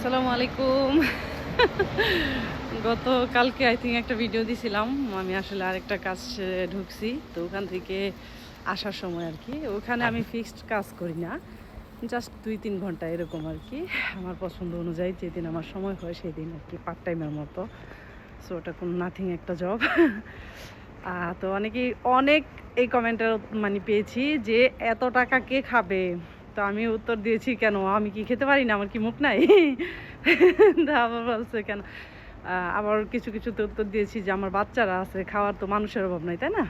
আসসালামু আলাইকুম। গত কালকে আই থিঙ্ক একটা ভিডিও দিছিলাম। আমি আসলে আরেকটা কাজ ঢুকছি। তো ওখান থেকে আসার সময় আর কি। ওখানে আমি ফিক্সড কাজ করি না। জাস্ট দুই তিন ঘণ্টা এরকম আর কি। আমার পছন্দ অনুযায়ী যেদিন আমার সময় হয় সেই দিন আর কি পার্ট টাইমের মতো। সো ওটা কোনো নাথিং একটা জব তো অনেকেই, অনেক এই কমেন্টের মানে পেয়েছি যে এত টাকা কে খাবে? তো আমি উত্তর দিয়েছি, কেন? আমি কি খেতে পারি না? আমার কি মুখ নাই? আবার বলছে, কেন? আবার কিছু কিছুতে উত্তর দিয়েছি যে আমার বাচ্চারা আছে, খাওয়ার তো মানুষের অভাব নাই, তাই না?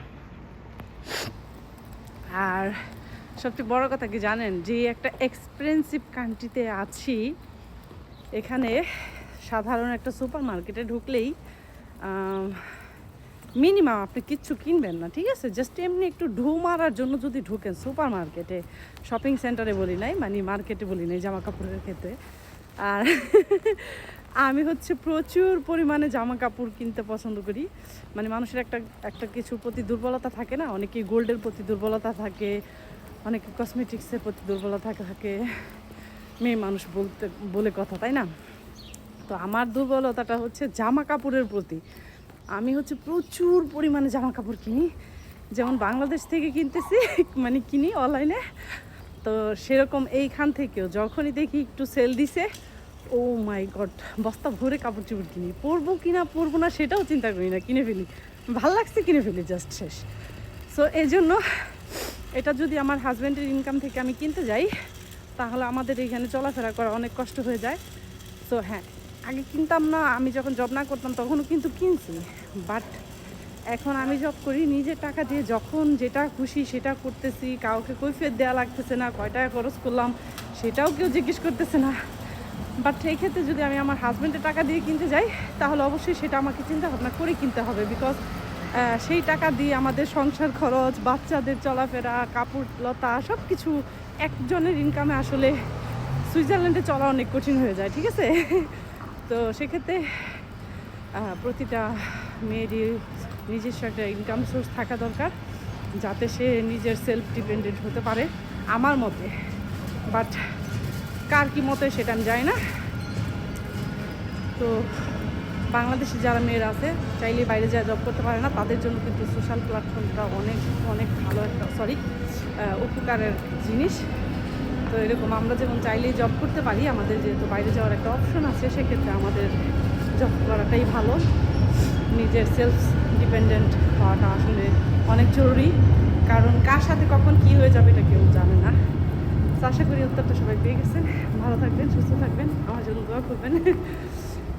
আর সবচেয়ে বড় কথা কি জানেন? যে একটা এক্সপেন্সিভ কান্ট্রিতে আছি, এখানে সাধারণ একটা সুপার মার্কেটে ঢুকলেই মিনিমাম আপনি কিচ্ছু কিনবেন না, ঠিক আছে? জাস্ট এমনি একটু ঢু মারার জন্য যদি ঢুকেন সুপার মার্কেটে শপিং সেন্টারে বলি নাই মানে মার্কেটে বলি নাই জামা কাপড়ের ক্ষেত্রে। আর আমি হচ্ছে প্রচুর পরিমাণে জামা কাপড় কিনতে পছন্দ করি। মানে মানুষের একটা একটা কিছুর প্রতি দুর্বলতা থাকে না? অনেকে গোল্ডের প্রতি দুর্বলতা থাকে, অনেকে কসমেটিক্সের প্রতি দুর্বলতা থাকে মেয়ে মানুষ বলতে, বলে কথা, তাই না? তো আমার দুর্বলতাটা হচ্ছে জামা কাপড়ের প্রতি। আমি হচ্ছে প্রচুর পরিমাণে জামা কাপড় কিনি। যেমন বাংলাদেশ থেকে কিনতেছি মানে কিনি অনলাইনে তো সেরকম এইখান থেকেও যখনই দেখি একটু সেল দিছে ও মাই গড বস্তা ভরে কাপড় চোপড় কিনি। পরবো কি না পরবো না সেটাও চিন্তা করি না, কিনে ফেলি। ভালো লাগছে কিনে ফেলি জাস্ট শেষ। সো এই জন্য এটা যদি আমার হাজব্যান্ডের ইনকাম থেকে আমি কিনতে যাই, তাহলে আমাদের এইখানে চলাফেরা করা অনেক কষ্ট হয়ে যায়। তো হ্যাঁ আগে কিনতাম না আমি যখন জব না করতাম তখনও কিন্তু কিনছি। বাট এখন আমি জব করি, নিজের টাকা দিয়ে যখন যেটা খুশি সেটা করতেছি, কাউকে কৈফিয়ত দেওয়া লাগতেছে না, কয় টাকা খরচ করলাম সেটাও কেউ জিজ্ঞেস করতেছে না। বাট এই ক্ষেত্রে যদি আমি আমার হাজব্যান্ডের টাকা দিয়ে কিনতে যাই, তাহলে অবশ্যই সেটা আমাকে চিন্তা ভাবনা করে কিনতে হবে বিকজ সেই টাকা দিয়ে আমাদের সংসার খরচ, বাচ্চাদের চলাফেরা, কাপড় লতা সব কিছু একজনের ইনকামে আসলে সুইজারল্যান্ডে চলা অনেক কঠিন হয়ে যায়, ঠিক আছে? তো সেক্ষেত্রে প্রতিটা মেয়েরই নিজস্ব একটা ইনকাম সোর্স থাকা দরকার যাতে সে নিজের সেলফ ডিপেন্ডেন্ট হতে পারে আমার মতে। বাট কার কি মতে সেটা আমি জানি না। তো বাংলাদেশে যারা মেয়েরা আছে, চাইলে বাইরে যা জব করতে পারে না, তাদের জন্য কিন্তু সোশ্যাল প্ল্যাটফর্মটা অনেক অনেক ভালো একটা সরি উপকারের জিনিস। তো এরকম আমরা যেমন চাইলেই জব করতে পারি, আমাদের যেহেতু বাইরে যাওয়ার একটা অপশন আছে, সেক্ষেত্রে আমাদের জব করাটাই ভালো। নিজের সেলফ ডিপেন্ডেন্ট হওয়াটা আসলে অনেক জরুরি। কারণ কার সাথে কখন কি হয়ে যাবে এটা কেউ জানে না। তো আশা করি উত্তরটা সবাই পেয়ে গেছেন। ভালো থাকবেন, সুস্থ থাকবেন, আমার জন্য দোয়া করবেন।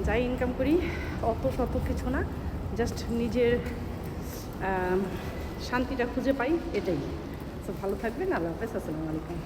যাই ইনকাম করি, অত শত কিছু না জাস্ট নিজের শান্তিটা খুঁজে পাই, এটাই। তো ভালো থাকবেন, আল্লাহ হাফেজ, আসসালামু আলাইকুম।